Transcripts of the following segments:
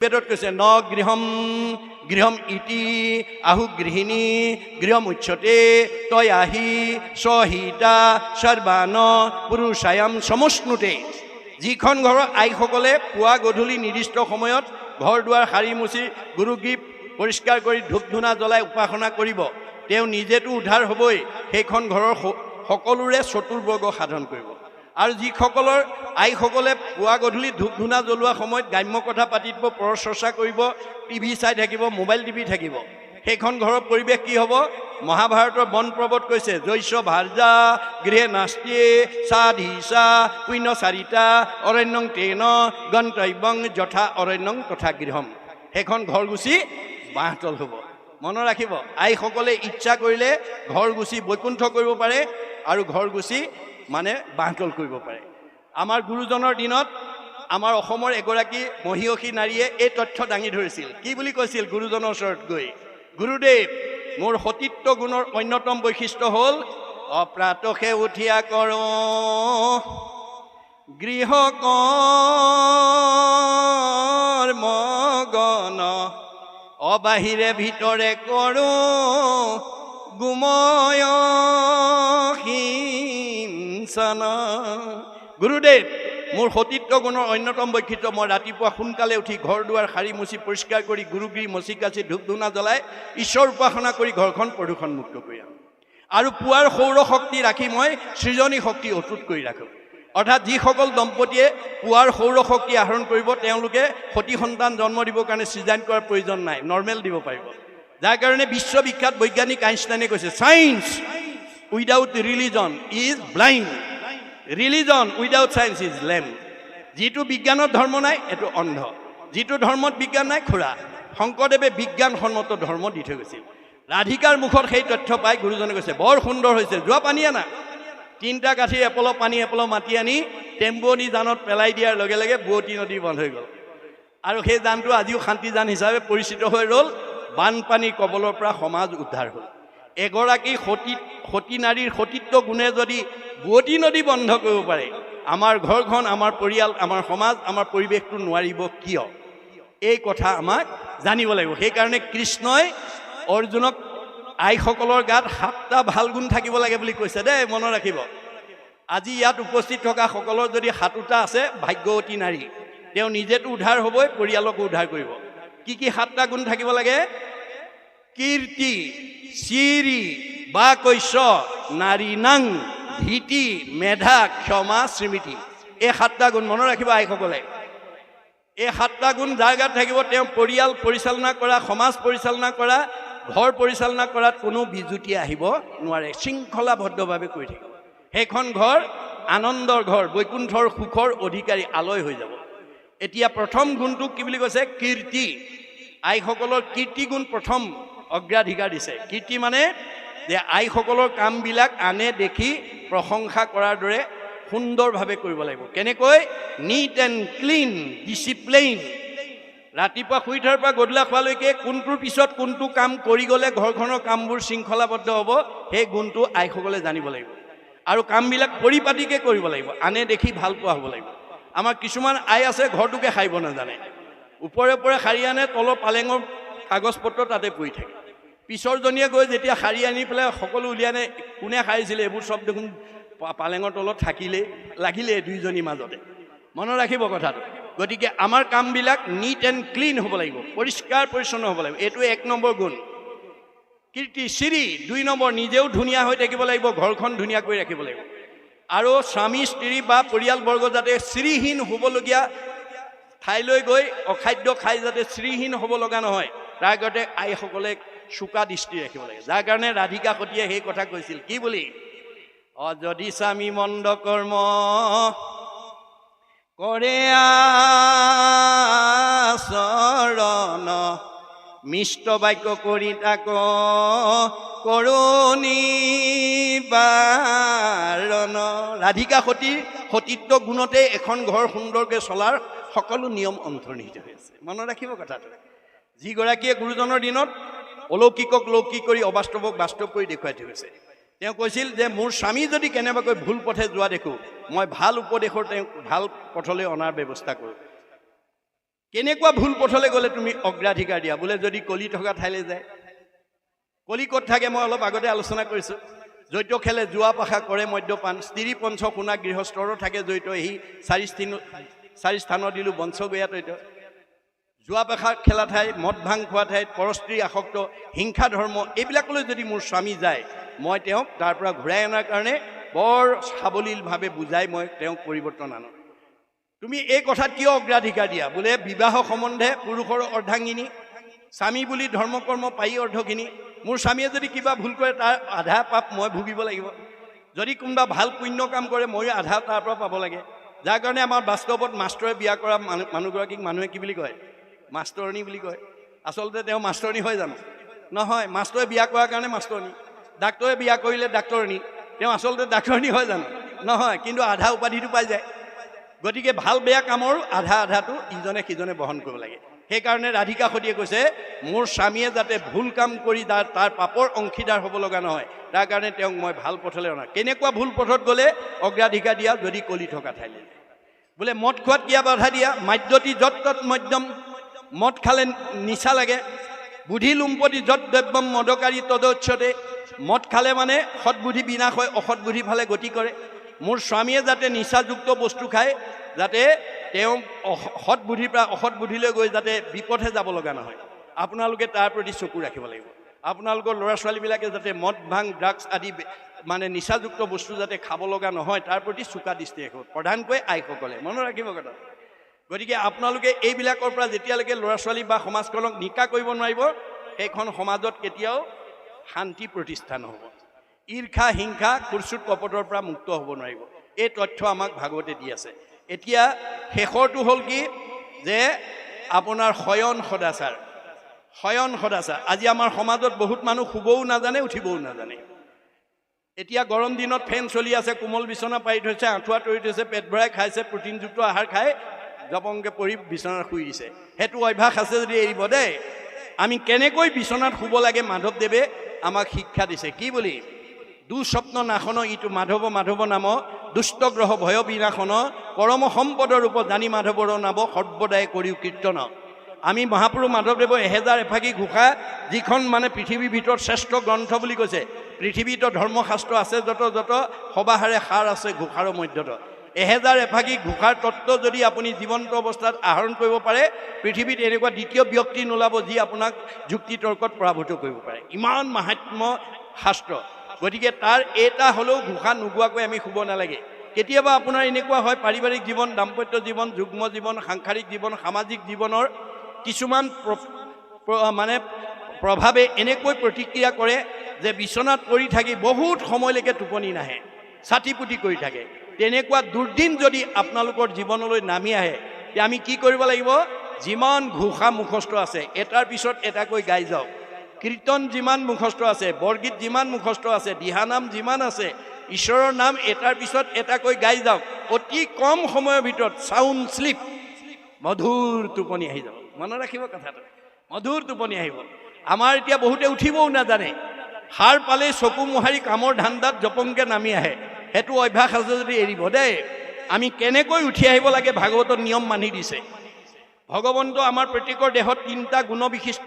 বেদত কৈছে ন গৃহম গৃহম ইতি, আহু গৃহিণী, গৃহম উচ্ছতে তই আহি স্বহিতা সৰ্বান পুৰুষায়াম সমষ্ণুতে। যিখন ঘৰৰ আইসকলে পুৱা গধূলি নিৰ্দিষ্ট সময়ত ঘৰ দুৱাৰ সাৰি মুচি গুৰুগীপ পৰিষ্কাৰ কৰি ধূপ ধূনা জ্বলাই উপাসনা কৰিব, তেওঁ নিজেতো উদ্ধাৰ হ'বই, সেইখন ঘৰৰ সকলোৰে চতুৰ্বৰ্গ সাধন কৰিব। আৰু যিসকলৰ আইসকলে পুৱা গধূলি ধূপ ধূনা জ্বলোৱা সময়ত গ্ৰাম্য কথা পাতিব পৰচৰ্চা কৰিব, টিভি চাই থাকিব, মোবাইল টিভি থাকিব, সেইখন ঘৰৰ পৰিৱেশ কি হ'ব? মহাভাৰতৰ বন পৰ্বত কৈছে জৈশ্য ভাৰ্যা গৃহে নাস্তিয়ে সাধিসা পুণ্য চাৰিটা অৰণ্যং তেন, গন্তব্যং যথা অৰণ্যং তথা গৃহম। সেইখন ঘৰ গুচি বাঁহতল হ'ব। মনত ৰাখিব, আইসকলে ইচ্ছা কৰিলে ঘৰ গুচি বৈকুণ্ঠ কৰিব পাৰে আৰু ঘৰ গুচি মানে বাঁহতল কৰিব পাৰে। আমাৰ গুৰুজনৰ দিনত আমাৰ অসমৰ এগৰাকী মহিয়সী নাৰীয়ে এই তথ্য দাঙি ধৰিছিল। কি বুলি কৈছিল গুৰুজনৰ ওচৰত গৈ? গুৰুদেৱ, মোৰ সতীত্ব গুণৰ অন্যতম বৈশিষ্ট্য হ'ল অপ্ৰাতসে উঠিয়া কৰ। গৃহ মগন অবাহিৰে ভিতৰে কৰোঁ। গুময় হিংসন গুৰুদেৱ, মোৰ সতীত্ব গুণৰ অন্যতম বৈশিষ্ট্য, মই ৰাতিপুৱা সোনকালে উঠি ঘৰ দুৱাৰ সাৰি মুচি পৰিষ্কাৰ কৰি গুৰুগিৰি মচি কাচি ধূপ ধূনা জ্বলাই ঈশ্বৰ উপাসনা কৰি ঘৰখন প্ৰদূষণমুক্ত কৰি আনো আৰু পুৱাৰ সৌৰ শক্তি ৰাখি মই সৃজনী শক্তি অটুট কৰি ৰাখোঁ। অৰ্থাৎ যিসকল দম্পতীয়ে পুৱাৰ সৌৰ শক্তি আহৰণ কৰিব, তেওঁলোকে সতী সন্তান জন্ম দিবৰ কাৰণে চিজাইন কৰাৰ প্ৰয়োজন নাই, নৰ্মেল দিব পাৰিব। যাৰ কাৰণে বিশ্ববিখ্যাত বৈজ্ঞানিক আইনষ্টাইনে কৈছে science without religion is blind religion without science is lame যিটো বিজ্ঞানত ধৰ্ম নাই এইটো অন্ধ যিটো ধৰ্মত বিজ্ঞান নাই খুৰা শংকৰদেৱে বিজ্ঞানসন্মত ধৰ্ম দি থৈ গৈছিল ৰাধিকাৰ মুখত সেই তথ্য পাই গুৰুজনে কৈছে বৰ সুন্দৰ হৈছে যোৱা পানী আনা তিনিটা কাঠি এপল পানী এপল মাটি আনি টেম্পুৱনী জানত পেলাই দিয়াৰ লগে লগে বুৱতী নদী বন্ধ হৈ গ'ল আৰু সেই জানটো আজিও শান্তিজান হিচাপে পৰিচিত হৈ ৰ'ল বানপানীৰ কবলৰ পৰা সমাজ উদ্ধাৰ হ'ল এগৰাকী সতী সতী নাৰীৰ সতীত্ব গুণে যদি বুৱতী নদী বন্ধ কৰিব পাৰে, আমাৰ ঘৰখন, আমাৰ পৰিয়াল, আমাৰ সমাজ, আমাৰ পৰিৱেশটো নোৱাৰিব কিয়? এই কথা আমাক জানিব লাগিব। সেইকাৰণে কৃষ্ণই অৰ্জুনক আইসকলৰ গাত সাতটা ভালো গুণ থাকিব লাগে বুলি কৈছে দেই, মনত ৰাখিব। আজি ইয়াত উপস্থিত থকা সকলৰ যদি সাতোটা আছে, ভাগ্যৱতী নাৰী, তেওঁ নিজেতো উদ্ধাৰ হ'বই, পৰিয়ালকো উদ্ধাৰ কৰিব। কি কি সাতটা গুণ থাকিব লাগে? কীৰ্তি চিৰি বা কৈশ্য নাৰী নাং, ধীতি, মেধা, ক্ষমা, স্মৃতি। এই সাতটা গুণ মনত ৰাখিব আইসকলে। এই সাতটা গুণ যাৰ গাত থাকিব তেওঁ পৰিয়াল পৰিচালনা কৰা, সমাজ পৰিচালনা কৰা, ঘৰ পৰিচালনা কৰাত কোনো বিজুতি আহিব নোৱাৰে, শৃংখলাবদ্ধভাৱে কৰি থাকিব। সেইখন ঘৰ আনন্দৰ ঘৰ, বৈকুণ্ঠৰ সুখৰ অধিকাৰী আলয় হৈ যাব। এতিয়া প্ৰথম গুণটো কি বুলি কৈছে? কীৰ্তি। আইসকলৰ কীৰ্তি গুণ প্ৰথম। অগ্ৰাধিকাৰ দিছে। কীৰ্তি মানে? যে আইসকলৰ কামবিলাক আনে দেখি প্ৰশংসা কৰাৰ দৰে সুন্দৰভাৱে কৰিব লাগিব। কেনেকৈ? নিট এণ্ড ক্লিন ডিচিপ্লিন ৰাতিপুৱা শুই উঠাৰ পৰা গধূলা খোৱালৈকে কোনটোৰ পিছত কোনটো কাম কৰি গ'লে ঘৰখনৰ কামবোৰ শৃংখলাবদ্ধ হ'ব, সেই গুণটো আইসকলে জানিব লাগিব। আৰু কামবিলাক পৰিপাটিকৈ কৰিব লাগিব। আনে দেখি ভালো পোৱা হ'ব লাগিব। আমাৰ কিছুমান আই আছে, ঘৰটোকে সাৰিব নাজানে ওপৰে ওপৰে সাৰি আনে, তলৰ পালেঙৰ কাগজ পত্ৰ তাতে পৰি থাকে। পিছৰজনীয়ে গৈ যেতিয়া সাৰি আনি পেলাই সকলো উলিয়াই কোনে সাৰিছিলে এইবোৰ চব দেখোন পালেঙৰ তলত থাকিলেই লাগিলে দুইজনীৰ মাজতে। মনত ৰাখিব কথাটো। গতিকে আমাৰ কামবিলাক নিট এণ্ড ক্লিন হ'ব লাগিব, পৰিষ্কাৰ পৰিচ্ছন্ন হ'ব লাগিব। এইটো এক নম্বৰ গুণ। কীৰ্তি, চিৰি, দুই নম্বৰ, নিজেও ধুনীয়া হৈ থাকিব লাগিব, ঘৰখন ধুনীয়া কৰি ৰাখিব লাগিব। আৰু স্বামী, স্ত্ৰী বা পৰিয়ালবৰ্গ যাতে শ্ৰীহীন হ'বলগীয়া ঠাইলৈ গৈ অখাদ্য খাই যাতে শ্ৰীহীন হ'ব লগা নহয়। তাৰ আগতে আইসকলে চোকা দৃষ্টি ৰাখিব লাগে। যাৰ কাৰণে ৰাধিকা সতীয়ে সেই কথা কৈছিল। কি বুলি? অ, যদি স্বামী মন্দ কৰ্ম কৰে আচৰণ, মিষ্ট বাক্য কৰি তাক কৰণী বাৰণ। ৰাধিকা সতীৰ সতীত্ব গুণতে এখন ঘৰ সুন্দৰকৈ চলাৰ সকলো নিয়ম অন্তৰ্নিহিত হৈ আছে। মনত ৰাখিব কথাটো। যিগৰাকীয়ে গুৰুজনৰ দিনত অলৌকিকক লৌকিক কৰি অবাস্তৱক বাস্তৱ কৰি দেখুৱাই থৈ গৈছে। তেওঁ কৈছিল যে, মোৰ স্বামী যদি কেনেবাকৈ ভুল পথে যোৱা দেখোঁ, মই ভালো উপদেশৰ তেওঁক ভালো পথলৈ অনাৰ ব্যৱস্থা কৰোঁ। কেনেকুৱা ভুল পথলৈ গ'লে তুমি অগ্ৰাধিকাৰ দিয়া? বোলে, যদি কলি থকা ঠাইলৈ যায়। কলি ক'ত থাকে মই অলপ আগতে আলোচনা কৰিছোঁ। জৈত খেলে যোৱা পাশা কৰে মদ্যপান, স্ত্ৰী পঞ্চ শুনা গৃহস্থৰো থাকে জৈত এই চাৰি স্থান, চাৰি স্থানত দিলোঁ বঞ্চগয়া তৈত। যোৱা পাশা খেলা ঠাই, মদ ভাং খোৱা ঠাইত পৰস্ত্ৰী আসক্ত, হিংসা ধৰ্ম, এইবিলাকলৈ যদি মোৰ স্বামী যায়, মই তেওঁক তাৰ পৰা ঘূৰাই অনাৰ কাৰণে বৰ সাৱলীলভাৱে বুজাই মই তেওঁক পৰিৱৰ্তন আনো। তুমি এই কথাত কিয় অগ্ৰাধিকাৰ দিয়া? বোলে, বিবাহ সম্বন্ধে পুৰুষৰ অৰ্ধাংগিনী স্বামী বুলি ধৰ্ম কৰ্ম পায়ী অৰ্ধখিনি। মোৰ স্বামীয়ে যদি কিবা ভুল কৰে, তাৰ আধা পাপ মই ভুগিব লাগিব। যদি কোনোবা ভালো পুণ্য কাম কৰে, ময়ো আধা তাৰ পৰা পাব লাগে। যাৰ কাৰণে আমাৰ বাস্তৱত মাষ্টৰে বিয়া কৰা মানুহ মানুহগৰাকীক মানুহে কি বুলি কয়? মাষ্টৰণী বুলি কয়। আচলতে তেওঁ মাষ্টৰণী হয় জানো? নহয়, মাষ্টৰে বিয়া কৰাৰ কাৰণে মাষ্টৰণী ডাক্তৰে বিয়া কৰিলে ডাক্তৰণী তেওঁ আচলতে ডাক্তৰণী হয় জানো? নহয়, কিন্তু আধা উপাধিটো পাই যায়। গতিকে ভালো বেয়া কামৰ আধা আধাটো ইজনে সিজনে বহন কৰিব লাগে। সেইকাৰণে ৰাধিকা সতীয়ে কৈছে, মোৰ স্বামীয়ে যাতে ভুল কাম কৰি তাৰ তাৰ পাপৰ অংশীদাৰ হ'ব লগা নহয়, তাৰ কাৰণে তেওঁক মই ভালো পথলৈ অনা। কেনেকুৱা ভুল পথত গ'লে? অগ্ৰাধিকাৰ দিয়া যদি কলি থকা ঠাইলৈ বোলে, মদ খোৱাত কিয় বাধা দিয়া? মাদ্যতি যত তত মধ্যম মদ খালে নিচা লাগে। বুদ্ধি লুম্পতি যত দ্ৰব্যম মদকাৰী তদচ্ছতে মদ খালে মানে সৎবুদ্ধি বিনাশ হয়, অসৎ বুদ্ধি ফালে গতি কৰে। মোৰ স্বামীয়ে যাতে নিচাযুক্ত বস্তু খায়, যাতে তেওঁ সৎ বুদ্ধিৰ পৰা অসৎ বুদ্ধিলৈ গৈ যাতে বিপথে যাব লগা নহয়। আপোনালোকে তাৰ প্ৰতি চকু ৰাখিব লাগিব। আপোনালোকৰ ল'ৰা ছোৱালীবিলাকে যাতে মদ, ভাং, ড্ৰাগছ আদি মানে নিচাযুক্ত বস্তু যাতে খাব লগা নহয়, তাৰ প্ৰতি চোকা দৃষ্টি ৰাখিব। প্ৰধানকৈ আইসকলে। মনত ৰাখিব কথা। গতিকে আপোনালোকে এইবিলাকৰ পৰা যেতিয়ালৈকে ল'ৰা ছোৱালী বা সমাজখনক নিকা কৰিব নোৱাৰিব, সেইখন সমাজত কেতিয়াও শান্তি প্ৰতিষ্ঠা নহ'ব ঈৰ্ষা, হিংসা কুৰ্চুট কপটৰ পৰা মুক্ত হ'ব নোৱাৰিব। এই তথ্য আমাক ভাগৱতে দি আছে। এতিয়া শেষৰটো হ'ল কি? যে আপোনাৰ শয়ন সদাচাৰ। শয়ন সদাচাৰ। আজি আমাৰ সমাজত বহুত মানুহ শুবও নাজানে, উঠিবও নাজানে। এতিয়া গৰম দিনত ফেন চলি আছে, কোমল বিচনা পাৰি থৈছে, আঁঠুৱা তৰি থৈছে, পেট ভৰাই খাইছে, প্ৰটিনযুক্ত আহাৰ খাই জপংকে পৰি বিচনাত শুই দিছে। সেইটো অভ্যাস আছে যদি এৰিব দেই আমি কেনেকৈ বিচনাত শুব লাগে মাধৱদেৱে আমাক শিক্ষা দিছে। কি বুলি? দুস্বপ্ন নাশন ইটো মাধৱ মাধৱ নাম দুষ্ট গ্ৰহ ভয় বিনাশন, পৰম সম্পদৰ ৰূপ জানি মাধৱৰ নাম সৰ্বদাই কৰিও কীৰ্তন। আমি মহাপুৰুষ মাধৱদেৱৰ এহেজাৰ এফাকি ঘোষা, যিখন মানে পৃথিৱীৰ ভিতৰত শ্ৰেষ্ঠ গ্ৰন্থ বুলি কৈছে। পৃথিৱীত ধৰ্মশাস্ত্ৰ আছে, যত যত, সবাহাৰে সাৰ আছে ঘোষাৰ মধ্যত। এহেজাৰ এফাকি ঘোষাৰ তত্ত্ব যদি আপুনি জীৱন্ত অৱস্থাত আহৰণ কৰিব পাৰে, পৃথিৱীত এনেকুৱা দ্বিতীয় ব্যক্তি নোলাব যি আপোনাক যুক্তি তৰ্কত পৰাভূত কৰিব পাৰে। ইমান মাহাত্ম্য শাস্ত্ৰ। গতিকে তাৰ এটা হ'লেও ঘোষা নোগোৱাকৈ আমি শুব নালাগে। কেতিয়াবা আপোনাৰ এনেকুৱা হয়, পাৰিবাৰিক জীৱন, দাম্পত্য জীৱন, যুগ্ম জীৱন, সাংসাৰিক জীৱন, সামাজিক জীৱনৰ কিছুমান মানে প্ৰভাৱে এনেকৈ প্ৰতিক্ৰিয়া কৰে যে বিচনাত পৰি থাকি বহুত সময়লৈকে টোপনি নাহে, ছাতি পুতি কৰি থাকে। তেনেকুৱা দুৰ্দিন যদি আপোনালোকৰ জীৱনলৈ নামি আহে আমি কি কৰিব লাগিব? যিমান ঘোষা মুখস্থ আছে, এটাৰ পিছত এটাকৈ গাই যাওক। কীৰ্তন যিমান মুখস্থ আছে, বৰগীত যিমান মুখস্থ আছে দিহানাম যিমান আছে, ঈশ্বৰৰ নাম এটাৰ পিছত এটাকৈ গাই যাওক। অতি কম সময়ৰ ভিতৰত চাউণ্ড শ্লিপ, মধুৰ টোপনি আহি যাব। মনত ৰাখিব কথাটো। মধুৰ টোপনি আহিব। আমাৰ এতিয়া বহুতে উঠিবও নাজানে। সাৰ পালেই চকু মোহাৰি কামৰ ধান্দাত জপংকে নামি আহে। সেইটো অভ্যাস আছে যদি এৰিব দেই আমি কেনেকৈ উঠি আহিব লাগে, ভাগৱতত নিয়ম মানি দিছে। ভগৱন্ত আমাৰ প্ৰত্যেকৰ দেহত তিনিটা গুণবিশিষ্ট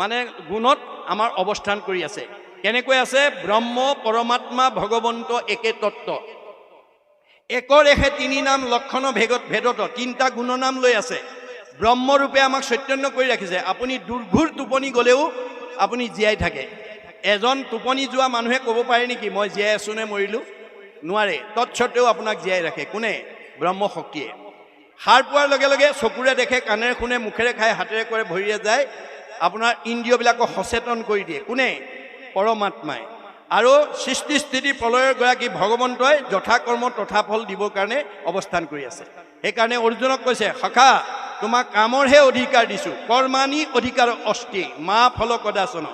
মানে গুণত আমাৰ অৱস্থান কৰি আছে। কেনেকৈ আছে? ব্ৰহ্ম, পৰমাত্মা, ভগৱন্ত, একে তত্ত্ব। একৰ এষে তিনি নাম লক্ষণ ভেগত ভেদত তিনিটা গুণনাম লৈ আছে। ব্ৰহ্মৰূপে আমাক চৈতন্য কৰি ৰাখিছে। আপুনি দুৰ্ঘূৰ টোপনি গ'লেও আপুনি জীয়াই থাকে। এজন টোপনি যোৱা মানুহে ক'ব পাৰে নেকি, মই জীয়াই আছোঁ নে মৰিলোঁ? নোৱাৰে। তৎসত্বেও আপোনাক জীয়াই ৰাখে। কোনে? ব্ৰহ্মশক্তিয়ে সাৰ পোৱাৰ লগে লগে চকুৰে দেখে, কাণেৰে শুনে, মুখেৰে খাই হাতেৰে কৰে, ভৰিৰে যায়। আপোনাৰ ইন্দ্ৰিয়বিলাকক সচেতন কৰি দিয়ে। কোনে? পৰমাত্মাই। আৰু সৃষ্টি স্থিতি প্ৰলয়ৰ গৰাকী ভগৱন্তই যথাকৰ্ম তথা ফল দিবৰ কাৰণে অৱস্থান কৰি আছে। সেইকাৰণে অৰ্জুনক কৈছে, সখা, তোমাক কামৰহে অধিকাৰ দিছোঁ। কৰ্মানি অধিকাৰ অস্থি, মা ফল কদাচন।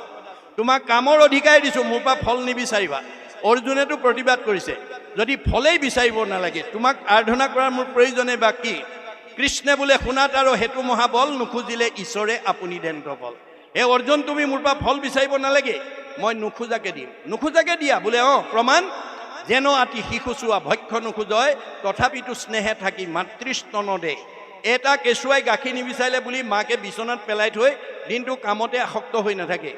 তোমাক কামৰ অধিকাৰ দিছোঁ, মোৰ পৰা ফল নিবিচাৰিবা। অৰ্জুনেতো প্ৰতিবাদ কৰিছে। যদি ফলেই বিচাৰিব নালাগে, তোমাক আৰাধনা কৰাৰ মোৰ প্ৰয়োজনে বা কি? কৃষ্ণে বোলে শুনাত আৰু সেইটো মহাবল নোখোজিলে ঈশ্বৰে আপুনি দেন্ত বল হে অৰ্জুন, তুমি মোৰ পৰা ফল বিচাৰিব নালাগে, মই নোখোজাকে দিম। নোখোজাকে দিয়া, বোলে, অঁ, প্ৰমাণ? যেন আতি শিশু চোৱা ভক্ষ নোখোজয় তথাপিতো স্নেহে থাকি মাতৃস্তন দে। এটা কেঁচুৱাই গাখীৰ নিবিচাৰিলে বুলি মাকে বিচনাত পেলাই থৈ দিনটো কামতে আসক্ত হৈ নাথাকে।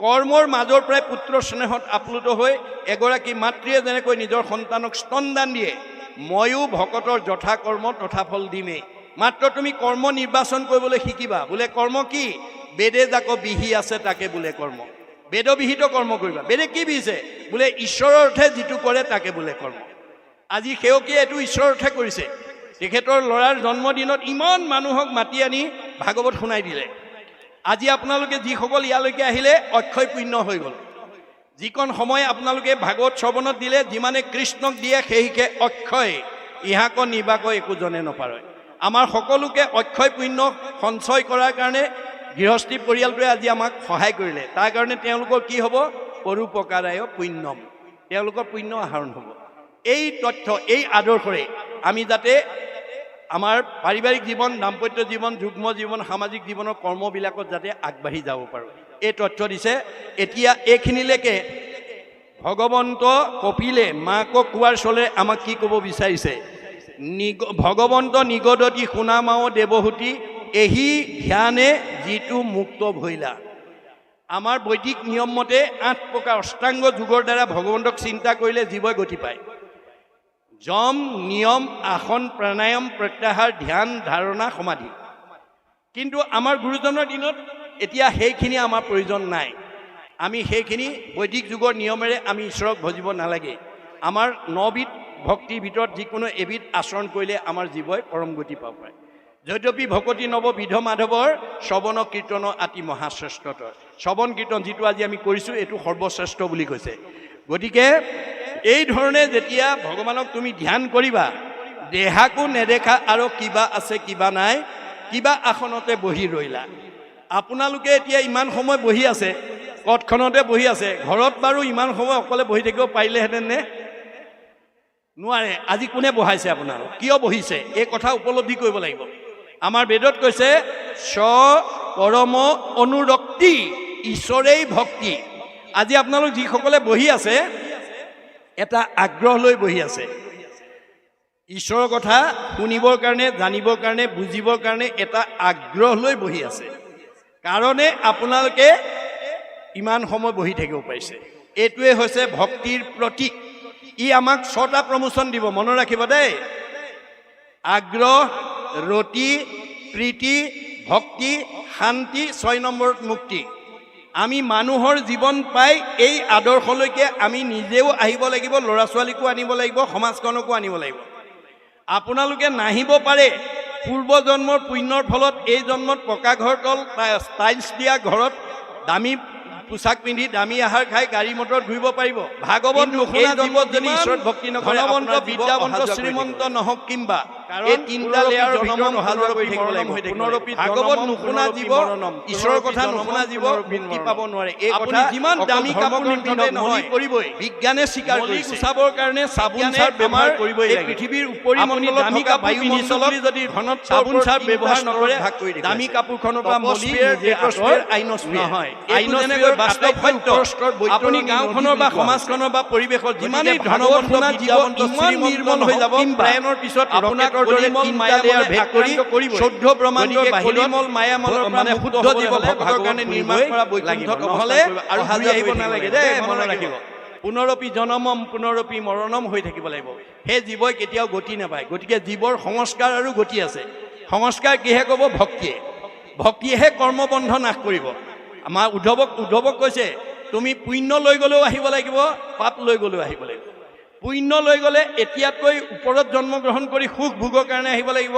কৰ্মৰ মাজৰ পৰাই পুত্ৰ স্নেহত আপ্লুত হৈ এগৰাকী মাতৃয়ে যেনেকৈ নিজৰ সন্তানক স্তনদান দিয়ে ময়ো ভকতৰ যথা কৰ্ম তথা ফল দিমেই। মাত্ৰ তুমি কৰ্ম নিৰ্বাচন কৰিবলৈ শিকিবা। বোলে, কৰ্ম কি? বেদে যাক বিহি আছে তাকে বোলে কৰ্ম। বেদবিহিত কৰ্ম কৰিবা। বেদে কি বিহিছে? বোলে ঈশ্বৰৰ অৰ্থে যিটো কৰে তাকে বোলে কৰ্ম। আজি সেৱকীয়ে এইটো ঈশ্বৰৰ অৰ্থে কৰিছে। তেখেতৰ ল'ৰাৰ জন্মদিনত ইমান মানুহক মাতি আনি ভাগৱত শুনাই দিলে। আজি আপোনালোকে যিসকল ইয়ালৈকে আহিলে অক্ষয় পুণ্য হৈ গ'ল। যিকণ সময় আপোনালোকে ভাগৱত শ্ৰৱণত দিলে, যিমানে কৃষ্ণক দিয়ে সেইকে অক্ষয়, ইহাক নিবাক একো জনে নপাৰে। আমাৰ সকলোকে অক্ষয় পুণ্য সঞ্চয় কৰাৰ কাৰণে গৃহস্থী পৰিয়ালটোৱে আজি আমাক সহায় কৰিলে। তাৰ কাৰণে তেওঁলোকৰ কি হ'ব? পৰোপকাৰায় পুণ্যম। তেওঁলোকৰ পুণ্য আহৰণ হ'ব। এই তথ্য, এই আদৰ্শৰে আমি যাতে আমাৰ পাৰিবাৰিক জীৱন, দাম্পত্য জীৱন, যুগ্ম জীৱন, সামাজিক জীৱনৰ কৰ্মবিলাকত যাতে আগবাঢ়ি যাব পাৰোঁ। এই তথ্য দিছে, এতিয়া এইখিনিলৈকে ভগৱন্ত কপিলে মাকক কোৱাৰ চলে আমাক কি ক'ব বিচাৰিছে? নিগ, ভগৱন্ত নিগদতি শুনামাও দেৱহূতি, এহি ধ্যানে যিটো মুক্ত ভৈলা। আমাৰ বৈদিক নিয়ম মতে আঠ প্ৰকাৰ অষ্টাংগ যুগৰ দ্বাৰা ভগৱন্তক চিন্তা কৰিলে জীৱই গতি পায়। যম নিয়ম, আসন প্ৰাণায়াম প্ৰত্যাহাৰ ধ্যান, ধাৰণা, সমাধি। কিন্তু আমাৰ গুৰুজনৰ দিনত এতিয়া সেইখিনি আমাৰ প্ৰয়োজন নাই। আমি সেইখিনি বৈদিক যুগৰ নিয়মেৰে আমি ঈশ্বৰক ভজিব নালাগে। আমাৰ নবিধ ভক্তিৰ ভিতৰত যিকোনো এবিধ আচৰণ কৰিলে আমাৰ জীৱই পৰম গতি পাব পাৰে। যদ্যপি ভকতি নৱ বিধ মাধৱৰ শ্ৰৱণ কীৰ্তন আতি মহাশ্ৰেষ্ঠতৰ। শ্ৰৱণ কীৰ্তন যিটো আজি আমি কৰিছোঁ, এইটো সৰ্বশ্ৰেষ্ঠ বুলি কৈছে। গতিকে এই ধৰণে যেতিয়া ভগৱানক তুমি ধ্যান কৰিবা, দেহাকো নেদেখা আৰু কিবা আছে, কিবা নাই, কিবা আসনতে বহি ৰৈলা আপোনালোকে এতিয়া ইমান সময় বহি আছে কঠখনতে বহি আছে, ঘৰত বাৰু ইমান সময় অকলে বহি থাকিব পাৰিলেহেঁতেন নে? নোৱাৰে, আজি কোনে বহাইছে আপোনালোক? কিয় বহিছে? এই কথা উপলব্ধি কৰিব লাগিব। আমাৰ বেদত কৈছে, স্ব পৰম অনুৰক্তি, ঈশ্বৰেই ভক্তি। আজি আপোনালোক যিসকলে বহি আছে এটা আগ্ৰহ লৈ বহি আছে। ঈশ্বৰৰ কথা শুনিবৰ কাৰণে, জানিবৰ কাৰণে, বুজিবৰ কাৰণে এটা আগ্ৰহ লৈ বহি আছে। কাৰণে আপোনালোকে ইমান সময় বহি থাকিব পাৰিছে। এইটোৱে হৈছে ভক্তিৰ প্ৰতীক। ই আমাক ছটা প্ৰমোচন দিব, মনত ৰাখিব দেই। আগ্ৰহ, ৰতি প্ৰীতি ভক্তি, শান্তি, ছয় নম্বৰত মুক্তি। আমি মানুহৰ জীৱন পাই এই আদৰ্শলৈকে আমি নিজেও আহিব লাগিব ল'ৰা ছোৱালীকো আনিব লাগিব সমাজখনকো আনিব লাগিব। আপোনালোকে নাহিব পাৰে। পূৰ্ব জন্মৰ পুণ্যৰ ফলত এই জন্মত পকা ঘৰ তল টাইলছ দিয়া ঘৰত দামী পোছাক পিন্ধি দামী আহাৰ খাই গাড়ী মটৰ ঘূৰিব পাৰিব। ভাগৱত যদি ঈশ্বৰত ভক্তি নকৰে বিদ্যাৱন্ত শ্ৰীমন্ত নহওক কিম্বা এই তিনিটা লেয়াৰৰ ভিতৰত অহা যোৱা কৰি থাকিব লাগিব পুনৰপি ভাগৱত নুশুনা জীৱ ঈশ্বৰৰ কথা নুশুনা জীৱ মুক্তি পাব নোৱাৰে এই কথা যিমান দামী কাপোৰ নিপিন্ধে নহয় কৰিবই। বিজ্ঞানে স্বীকাৰ কৰিছে। গুচাবৰ কাৰণে চাবোন চাৰ ব্যৱহাৰ কৰিবই লাগে। পৃথিৱীৰ উপৰিমণ্ডলত দামী কাপোৰ পিন্ধিচলত যদি ঘনত চাবোন চাৰ ব্যৱহাৰ নকৰে ভাগ কৰি দিয়ে দামী কাপোৰখনৰ পৰা মলি নহয়। আইনস্ফিয়াৰ বাস্তৱ সত্য। আপুনি গাঁওখনৰ বা সমাজখনৰ বা পৰিৱেশত যিমানেই ধনৱন্ত বিদ্যাৱন্ত ইমান নিৰ্মল হৈ যাব প্ৰায়নৰ পিছত আপোনাকৰ ভেদ কৰি ব্ৰহ্মাণ্ডৰ মায়ামলৰ মানে শুদ্ধ জীৱ ভক্তৰ কাৰণে নিৰ্মাণ কৰা বৈকুণ্ঠ নহ'লে আৰু ঘূৰি আহিব নালাগে। দেই মনত ৰাখিব। পুনৰপি জনমম পুনৰপি মৰণম হৈ থাকিব লাগিব। সেই জীৱই কেতিয়াও গতি নাপায়। গতিকে জীৱৰ সংস্কাৰ আৰু গতি আছে। সংস্কাৰ কিহে ক'ব? ভক্তিয়ে। ভক্তিয়েহে কৰ্মবন্ধ নাশ কৰিব। আমাৰ উদ্ধৱক উদ্ধৱক কৈছে তুমি পুণ্য লৈ গ'লেও আহিব লাগিব পাপ লৈ গ'লেও আহিব লাগিব। পুণ্য লৈ গ'লে এতিয়াতকৈ ওপৰত জন্মগ্ৰহণ কৰি সুখ ভোগৰ কাৰণে আহিব লাগিব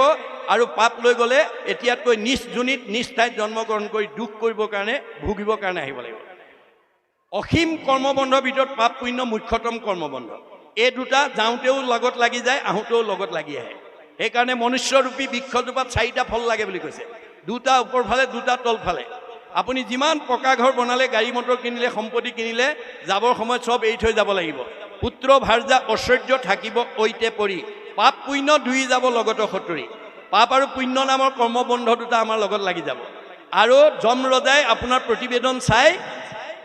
আৰু পাপ লৈ গ'লে এতিয়াতকৈ নিজ জুনিত, নিজ ঠাইত জন্মগ্ৰহণ কৰি দুখ কৰিবৰ কাৰণে, ভুগিবৰ কাৰণে আহিব লাগিব। অসীম কৰ্মবন্ধৰ ভিতৰত পাপ পুণ্য মুখ্যতম কৰ্মবন্ধ। এই দুটা যাওঁতেও লগত লাগি যায়, আহোঁতেও লগত লাগি আহে। সেইকাৰণে মনুষ্যৰূপী বৃক্ষজোপাত চাৰিটা ফল লাগে বুলি কৈছে। দুটা ওপৰফালে, দুটা তলফালে। আপুনি যিমান পকা ঘৰ বনালে, গাড়ী, মটৰ কিনিলে, সম্পত্তি কিনিলে, যাবৰ সময়ত চব এৰি থৈ যাব লাগিব। পুত্ৰ ভাৰ্যা ঐশ্বৰ্য থাকিব ঐতে পৰি। পাপ পুণ্য দুই যাব লগত সতৰি পাপ আৰু পুণ্য নামৰ কৰ্মবন্ধ দুটা আমাৰ লগত লাগি যাব। আৰু যম ৰজাই আপোনাৰ প্ৰতিবেদন চাই,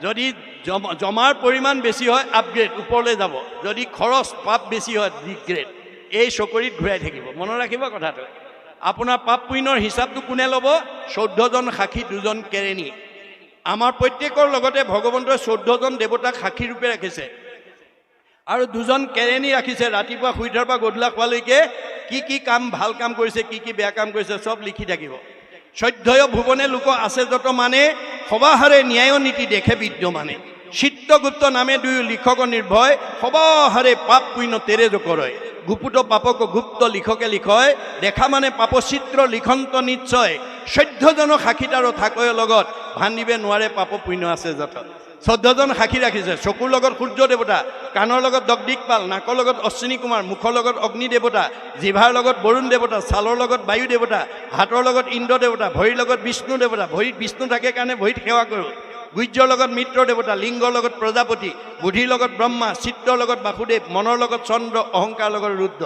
যদি জম- জমাৰ পৰিমাণ বেছি হয় আপগ্ৰেড ওপৰলৈ যাব। যদি খৰচ, পাপ বেছি হয় ডিগ্ৰেড এই চকৰিত ঘূৰাই থাকিব। মনত ৰাখিব কথাটো। আপোনাৰ পাপ পুণ্যৰ হিচাপটো কোনে ল'ব? চৈধ্যজন সাক্ষী দুজন কেৰেণী। আমাৰ প্ৰত্যেকৰ লগতে ভগৱন্তই চৈধ্যজন দেৱতাক সাক্ষী ৰূপে ৰাখিছে। আৰু দুজন কেৰেণী ৰাখিছে, ৰাতিপুৱা শুই উঠাৰ পৰা গধূলা খোৱালৈকে কি কি কাম, ভালো কাম কৰিছে, কি কি বেয়া কাম কৰিছে, চব লিখি থাকিব। চৈধ্যয় ভুৱনে লোক আছে যত মানে সবাহাৰে ন্যায় নীতি দেখে বিদ্যমানে। চিত্ৰগুপ্ত নামে দুয়ো লিখক নিৰ্ভয়, সবাহাৰে পাপ পুণ্য তেৰে জকৰয়। গুপুত পাপক গুপ্ত লিখকে লিখয়, দেখা মানে পাপ চিত্ৰ লিখন্ত নিশ্চয়। চৈধ্যজন সাক্ষীত আৰু থাকয় লগত, ভান্দিবে নোৱাৰে পাপ পুণ্য আছে যত। চৈধ্যজন সাক্ষী ৰাখিছে, চকুৰ লগত সূৰ্য দেৱতা, কাণৰ লগত দগদিকপাল নাকৰ লগত অশ্বিনী কুমাৰ, মুখৰ লগত অগ্নি দেৱতা, জিভাৰ লগত বৰুণ দেৱতা, ছালৰ লগত বায়ু দেৱতা, হাতৰ লগত ইন্দ্ৰ দেৱতা, ভৰিৰ লগত বিষ্ণু দেৱতা, ভৰিত বিষ্ণু থাকে কাৰণে ভৰিত সেৱা কৰোঁ। গুজ্যৰ লগত মিত্ৰ দেৱতা, লিংগৰ লগত প্ৰজাপতি, বুদ্ধিৰ লগত ব্ৰহ্মা, চিত্ৰৰ লগত বাসুদেৱ, মনৰ লগত চন্দ্ৰ, অহংকাৰ লগত ৰুদ্ৰ।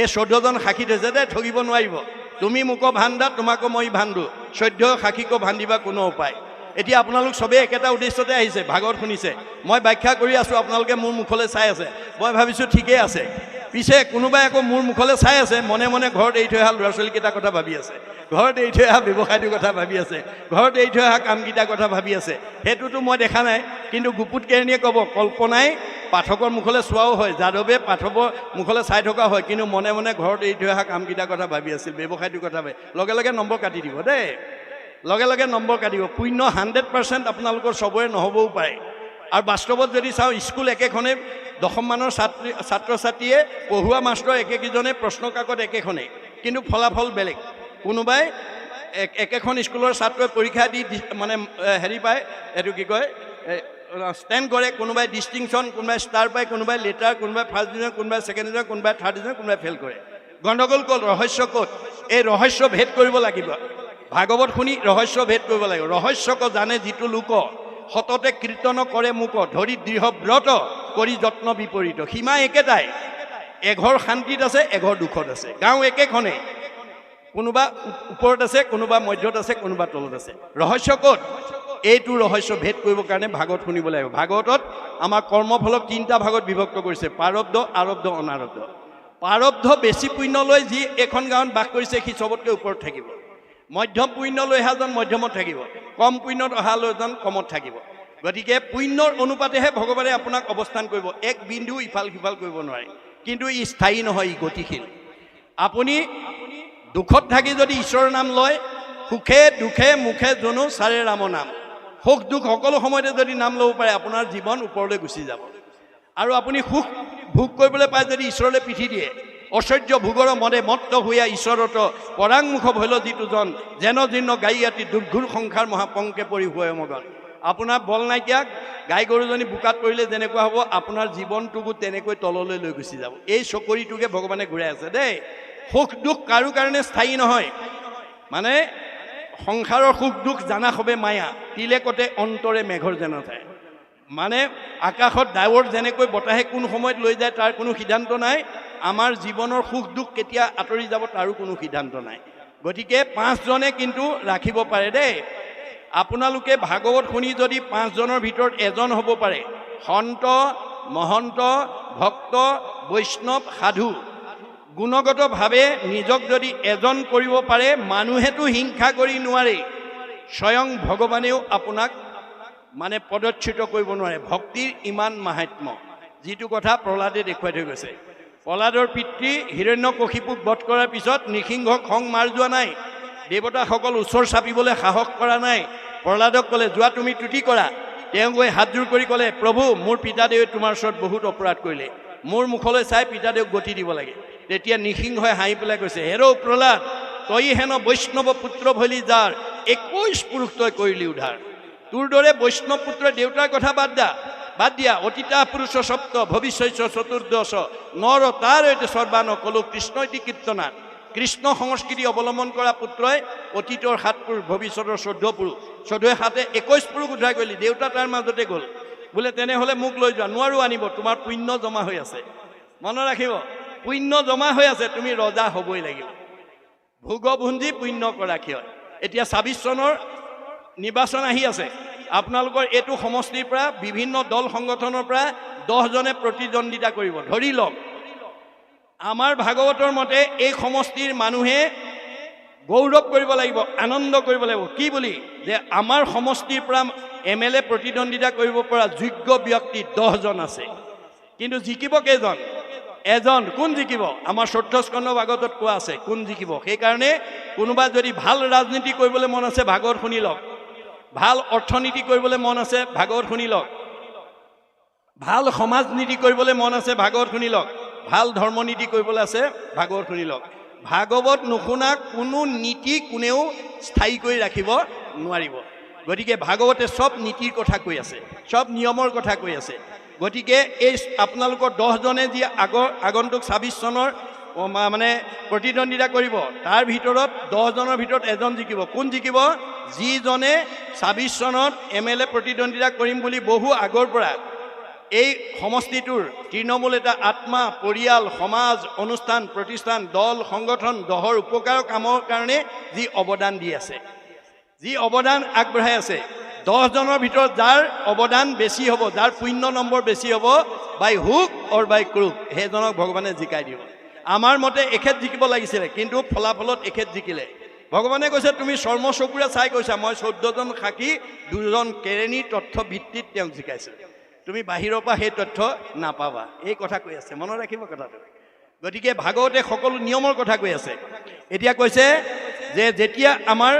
এই চৈধ্যজন সাক্ষী থৈছে দে ঠগিব নোৱাৰিব। তুমি মোকো ভান্দা তোমাকো মই ভান্দো চৈধ্য সাক্ষীকো ভান্দিবা কোনো উপায়। এতিয়া আপোনালোক চবেই একেটা উদ্দেশ্যতে আহিছে, ভাগৱত শুনিছে। মই ব্যাখ্যা কৰি আছোঁ, আপোনালোকে মোৰ মুখলৈ চাই আছে। মই ভাবিছোঁ ঠিকেই আছে। পিছে কোনোবাই আকৌ মোৰ মুখলৈ চাই আছে, মনে মনে ঘৰত এৰি থৈ অহা ল'ৰা ছোৱালীকেইটাৰ কথা ভাবি আছে। ঘৰত এৰি থৈ অহা ব্যৱসায়টোৰ কথা ভাবি আছে, ঘৰত এৰি থৈ অহা কামকেইটাৰ কথা ভাবি আছে। সেইটোতো মই দেখা নাই, কিন্তু গুপুত কেৰণীয়ে ক'ব, কল্পনাই পাঠকৰ মুখলৈ চোৱাও হয়, যাদৱে পাঠকৰ মুখলৈ চাই থকা হয়, কিন্তু মনে মনে ঘৰত এৰি থৈ অহা কামকেইটাৰ কথা ভাবি আছিল, ব্যৱসায়টোৰ কথা ভাবি লগে লগে নম্বৰ কাটি দিব দেই। লগে লগে নম্বৰ কাটিব শূন্য হাণ্ড্ৰেড পাৰ্চেণ্ট আপোনালোকৰ চবৰে নহ'বও পাৰে। আৰু বাস্তৱত যদি চাওঁ, স্কুল একেখনে দশমমানৰ ছাত্ৰী ছাত্ৰ ছাত্ৰীয়ে পঢ়ুৱা মাষ্টৰ একেকেইজনে প্ৰশ্ন কাকত একেখনেই কিন্তু ফলাফল বেলেগ। কোনোবাই একেখন স্কুলৰ ছাত্ৰই পৰীক্ষা দি মানে হেৰি পায়, এইটো কি কয় ষ্টেণ্ড কৰে, কোনোবাই ডিষ্টিংশ্যন কোনোবাই ষ্টাৰ পায়, কোনোবাই লেটাৰ কোনোবাই ফাৰ্ষ্ট ডিভিজন কোনোবাই ছেকেণ্ড ডিভিজন কোনোবাই থাৰ্ড ডিভিজন কোনোবাই ফেইল কৰে। গণ্ডগোল ক'ত, ৰহস্য ক'ত? এই ৰহস্য ভেদ কৰিব লাগিব। ভাগৱত শুনি ৰহস্য ভেদ কৰিব লাগিব। ৰহস্যক জানে? যিটো লোক সততে কীৰ্তন কৰে মোক ধৰি দৃঢ় ব্ৰত কৰি যত্ন বিপৰীত। সীমা একেটাই এঘৰ শান্তিত আছে, এঘৰ দুখত আছে। গাঁও একেখনেই কোনোবা ওপৰত আছে, কোনোবা মধ্যত আছে, কোনোবা তলত আছে। ৰহস্য ক'ত? এইটো ৰহস্য ভেদ কৰিবৰ কাৰণে ভাগৱত শুনিব লাগিব। ভাগৱতত আমাৰ কৰ্মফলক তিনিটা ভাগত বিভক্ত কৰিছে প্ৰাৰব্ধ আৰব্ধ, অনাৰব্ধ। প্ৰাৰব্ধ বেছি পুণ্য লৈ যি এখন গাঁৱত বাস কৰিছে, সি চবতকৈ ওপৰত থাকিব। মধ্যম পুণ্য লৈ অহাজন মধ্যমত থাকিব, কম পুণ্যত অহা লৈজন কমত থাকিব। গতিকে পুণ্যৰ অনুপাতেহে ভগৱানে আপোনাক অৱস্থান কৰিব। এক বিন্দু ইফাল সিফাল কৰিব নোৱাৰে। কিন্তু ই স্থায়ী নহয়, ই গতিশীল। আপুনি দুখত থাকি যদি ঈশ্বৰৰ নাম লয়, সুখে, দুখে, মুখে জনো চাৰে ৰাম নাম। সুখ, দুখ সকলো সময়তে যদি নাম ল'ব পাৰে, আপোনাৰ জীৱন ওপৰলৈ গুচি যাব। আৰু আপুনি সুখ ভোগ কৰিবলৈ পাই যদি ঈশ্বৰলৈ পিঠি দিয়ে ঐশ্বৰ্য ভোগৰ মদে মত্ত হৈয়া ঈশ্বৰত পৰাংমুখ ভৈল যিটো জন, যেন জীৰ্ণ গাই আতি দুৰ্ঘুৰ সংসাৰ মহাপংকে পৰি শুৱে মগন আপোনাৰ বল নাইকিয়া, গাই গৰুজনী বোকাত পৰিলে যেনেকুৱা হ'ব, আপোনাৰ জীৱনটোকো তেনেকৈ তললৈ লৈ গুচি যাব। এই চকৰিটোকে ভগৱানে ঘূৰাই আছে দেই। সুখ দুখ কাৰো কাৰণে স্থায়ী নহয়। মানে সংসাৰৰ সুখ দুখ জানা সবে মায়া তিলেকতে অন্তৰে মেঘৰ যেন ঠাই মানে আকাশত ডাৱৰ যেনেকৈ বতাহে কোন সময়ত লৈ যায় তাৰ কোনো সিদ্ধান্ত নাই। আমাৰ জীৱনৰ সুখ দুখ কেতিয়া আঁতৰি যাব তাৰো কোনো সিদ্ধান্ত নাই। গতিকে পাঁচজনে কিন্তু ৰাখিব পাৰে দেই। আপোনালোকে ভাগৱত শুনি যদি পাঁচজনৰ ভিতৰত এজন হ'ব পাৰে, সন্ত, মহন্ত, ভক্ত, বৈষ্ণৱ, সাধু, গুণগতভাৱে নিজক যদি এজন কৰিব পাৰে, মানুহেতো হিংসা কৰি নোৱাৰে। স্বয়ং ভগৱানেও আপোনাক মানে পদচ্যুত কৰিব নোৱাৰে। ভক্তিৰ ইমান মাহাত্ম্য। যিটো কথা প্ৰহ্লাদে দেখুৱাই থৈ গৈছে। প্ৰহ্লাদৰ পিতৃ হিৰণ্যকশিপুক বধ কৰাৰ পিছত নৃসিংহক খং মাৰ যোৱা নাই। দেৱতাসকল ওচৰ চাপিবলৈ সাহস কৰা নাই। প্ৰহ্লাদক ক'লে, যোৱা, তুমি তুতি কৰা। তেওঁ গৈ হাতযোৰ কৰি ক'লে, প্ৰভু, মোৰ পিতাদেৱে তোমাৰ ওচৰত বহুত অপৰাধ কৰিলে। মোৰ মুখলৈ চাই পিতাদেৱক গতি দিব লাগে। তেতিয়া নৃসিংহই হাঁহি পেলাই কৈছে, হেৰৌ প্ৰহ্লাদ, তই হেন বৈষ্ণৱ পুত্ৰ ভলি যাৰ, একৈশ পুৰুষ তই কৰিলি উদ্ধাৰ। তোৰ দৰে বৈষ্ণৱ পুত্ৰই দেউতাৰ কথা বাদ দিয়া বাদ দিয়া অতীতা পুৰুষ সপ্ত ভৱিষ্যৎ চতুৰ্দশ নৰ তাৰ সৈতে সৰ্বান কলো কৃষ্ণ ইতি কীৰ্তনা কৃষ্ণ সংস্কৃতি অৱলম্বন কৰা পুত্ৰই অতীতৰ সাত পুৰুষ ভৱিষ্যতৰ চৈধ্য পুৰুষ চৈধ্যই সাতে একৈশ পুৰুষ উদ্ধাৰ কৰিলি, দেউতা তাৰ মাজতে গ'ল। বোলে, তেনেহ'লে মোক লৈ যোৱা, নোৱাৰো আনিব, তোমাৰ পুণ্য জমা হৈ আছে। মনত ৰাখিব, পুণ্য জমা হৈ আছে, তুমি ৰজা হ'বই লাগিব। ভোগভুঞ্জি পুণ্য কৰা ক্ষয়। এতিয়া ছাব্বিছ চনৰ নিৰ্বাচন আহি আছে। আপোনালোকৰ এইটো সমষ্টিৰ পৰা, বিভিন্ন দল সংগঠনৰ পৰা দহজনে প্ৰতিদ্বন্দ্বিতা কৰিব। ধৰি লওক, আমাৰ ভাগৱতৰ মতে এই সমষ্টিৰ মানুহে গৌৰৱ কৰিব লাগিব, আনন্দ কৰিব লাগিব। কি বুলি? যে আমাৰ সমষ্টিৰ পৰা এম এল এ প্ৰতিদ্বন্দ্বিতা কৰিব পৰা যোগ্য ব্যক্তি দহজন আছে। কিন্তু জিকিব কেইজন? এজন। কোন জিকিব? আমাৰ চৈধ্য স্কন্ধ ভাগৱতত কোৱা আছে, কোন জিকিব? সেইকাৰণে কোনোবা যদি ভালো ৰাজনীতি কৰিবলৈ মন আছে, ভাগৱত শুনি লওক। ভালো অৰ্থনীতি কৰিবলৈ মন আছে ভাগৱত শুনি লওক। ভালো সমাজ নীতি কৰিবলৈ মন আছে ভাগৱত শুনি লওক। ভালো ধৰ্ম নীতি কৰিবলৈ আছে ভাগৱত শুনি লওক। ভাগৱত নুশুনা কোনো নীতি কোনেও স্থায়ী কৰি ৰাখিব নোৱাৰিব। গতিকে ভাগৱতে চব নীতিৰ কথা কৈ আছে, চব নিয়মৰ কথা কৈ আছে। গতিকে এই আপোনালোকৰ দহজনে যি আগৰ আগন্তুক ছাব্বিছ চনৰ মানে প্ৰতিদ্বন্দ্বিতা কৰিব। তাৰ ভিতৰত দহজনৰ ভিতৰত এজন জিকিব। কোন জিকিব? যিজনে ছাব্বিছ চনত এম এল এ প্ৰতিদ্বন্দ্বিতা কৰিম বুলি বহু আগৰ পৰা এই সমষ্টিটোৰ তৃণমূল এটা আত্মা, পৰিয়াল, সমাজ, অনুষ্ঠান, প্ৰতিষ্ঠান, দল, সংগঠন, দহৰ উপকাৰ কামৰ কাৰণে যি অৱদান দি আছে, যি অৱদান আগবঢ়াই আছে, দহজনৰ ভিতৰত যাৰ অৱদান বেছি হ'ব, যাৰ পুণ্য নম্বৰ বেছি হ'ব, by hook or by crook, সেইজনক ভগৱানে জিকাই দিব। আমাৰ মতে এখেত জিকিব লাগিছিলে কিন্তু ফলাফলত এখেত জিকিলে। ভগৱানে কৈছে, তুমি চৰ্ম চকুৰে চাই কৈছা মই চৈধ্যজন সাক্ষী দুজন কেৰেণী তথ্য ভিত্তিত তেওঁক জিকাইছোঁ। তুমি বাহিৰৰ পৰা সেই তথ্য নাপাবা। এই কথা কৈ আছে, মনত ৰাখিব কথাটো। গতিকে ভাগৱতে সকলো নিয়মৰ কথা কৈ আছে। এতিয়া কৈছে যে যেতিয়া আমাৰ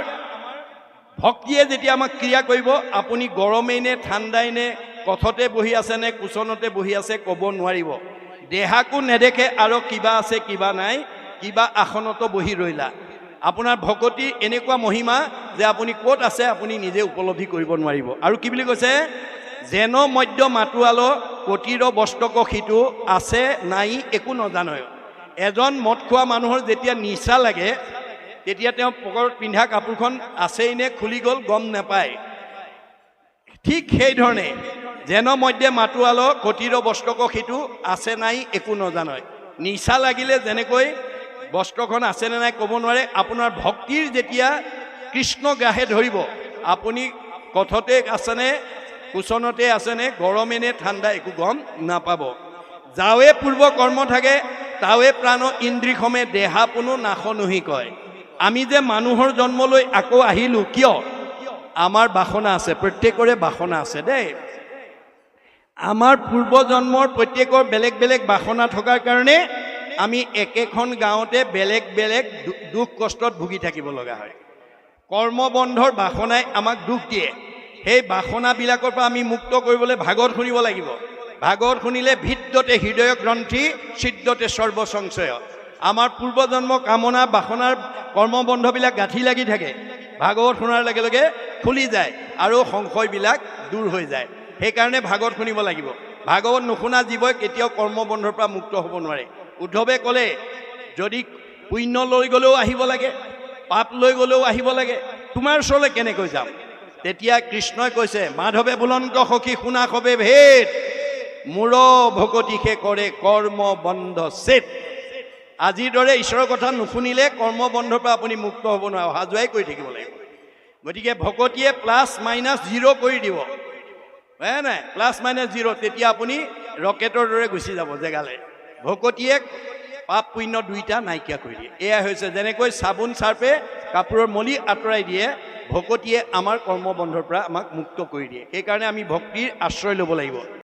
ভক্তিয়ে যেতিয়া আমাক ক্ৰিয়া কৰিব, আপুনি গৰমেই নে ঠাণ্ডাই নে কথতে বহি আছে নে কোচনতে বহি আছে ক'ব নোৱাৰিব। দেহাকো নেদেখে আৰু কিবা আছে, কিবা নাই, কিবা আসনতো বহি ৰৈলা। আপোনাৰ ভকতি এনেকুৱা মহিমা যে আপুনি ক'ত আছে, আপুনি নিজে উপলব্ধি কৰিব নোৱাৰিব। আৰু কি বুলি কৈছে? যেন মধ্য মাতোৱাল কটিৰ বস্ত্ৰক সিটো আছে, নাই, একো নজানয়। এজন মদ খোৱা মানুহৰ যেতিয়া নিচা লাগে, তেতিয়া তেওঁ পকৰত পিন্ধা কাপোৰখন আছেই নে খুলি গ'ল গম নাপায়। ঠিক সেইধৰণে। যেন মধ্যে মাতোৱাল কটিৰ বস্ত্ৰক সিটো আছে নাই একো নজানয় নিচা লাগিলে যেনেকৈ বস্ত্ৰখন আছেনে নাই ক'ব নোৱাৰে। আপোনাৰ ভক্তিৰ যেতিয়া কৃষ্ণ গ্ৰাহে ধৰিব, আপুনি কথতে আছেনে, কোচনতে আছেনে, গৰমে নে ঠাণ্ডা একো গম নাপাব। যাৱে পূৰ্ব কৰ্ম থাকে, তাৱে প্ৰাণ ইন্দ্ৰিসমে দেহা পোনো নাশনুহি কয়। আমি যে মানুহৰ জন্ম লৈ আকৌ আহিলোঁ কিয়? আমাৰ বাসনা আছে, প্ৰত্যেকৰে বাসনা আছে দেই। আমাৰ পূৰ্বজন্মৰ প্ৰত্যেকৰ বেলেগ বেলেগ বাসনা থকাৰ কাৰণে আমি একেখন গাঁৱতে বেলেগ বেলেগ দুখ কষ্টত ভুগি থাকিব লগা হয়। কৰ্মবন্ধৰ বাসনাই আমাক দুখ দিয়ে। সেই বাসনাবিলাকৰ পৰা আমি মুক্ত কৰিবলৈ ভাগৱত শুনিব লাগিব। ভাগৱত শুনিলে ভিদ্যতে হৃদয় গ্ৰন্থি ছিদ্যতে সৰ্বসংশয়। আমাৰ পূৰ্বজন্ম কামনা, বাসনাৰ কৰ্মবন্ধবিলাক গাঁঠি লাগি থাকে। ভাগৱত শুনাৰ লগে লগে খুলি যায় আৰু সংশয়বিলাক দূৰ হৈ যায়। সেইকাৰণে ভাগৱত শুনিব লাগিব। ভাগৱত নুশুনা জীৱই কেতিয়াও কৰ্মবন্ধৰ পৰা মুক্ত হ'ব নোৱাৰে। উদ্ধৱে ক'লে, যদি পুণ্য লৈ গ'লেও আহিব লাগে, পাপ লৈ গ'লেও আহিব লাগে, তোমাৰ ওচৰলৈ কেনেকৈ যাম? তেতিয়া কৃষ্ণই কৈছে, মাধৱে বুলন্ত সখী শুনা সবে ভেদ। মূৰ ভকতিষে কৰে কৰ্ম বন্ধ চেত আজিৰ দৰে ঈশ্বৰৰ কথা নুশুনিলে কৰ্মবন্ধৰ পৰা আপুনি মুক্ত হ'ব নোৱাৰে। অহা যোৱাই কৰি থাকিব লাগিব। গতিকে ভকতিয়ে প্লাছ মাইনাছ জিৰ' কৰি দিব। হয় নাই প্লাছ মাইনাছ জিৰ' তেতিয়া আপুনি ৰকেটৰ দৰে গুচি যাব জেগালৈ। ভকতিয়ে পাপ পুণ্য দুইটা নাইকিয়া কৰি দিয়ে। এয়া হৈছে যেনেকৈ চাবোন চাৰ্পে কাপোৰৰ মলি আঁতৰাই দিয়ে, ভকতিয়ে আমাৰ কৰ্মবন্ধৰ পৰা আমাক মুক্ত কৰি দিয়ে। সেইকাৰণে আমি ভক্তিৰ আশ্ৰয় ল'ব লাগিব।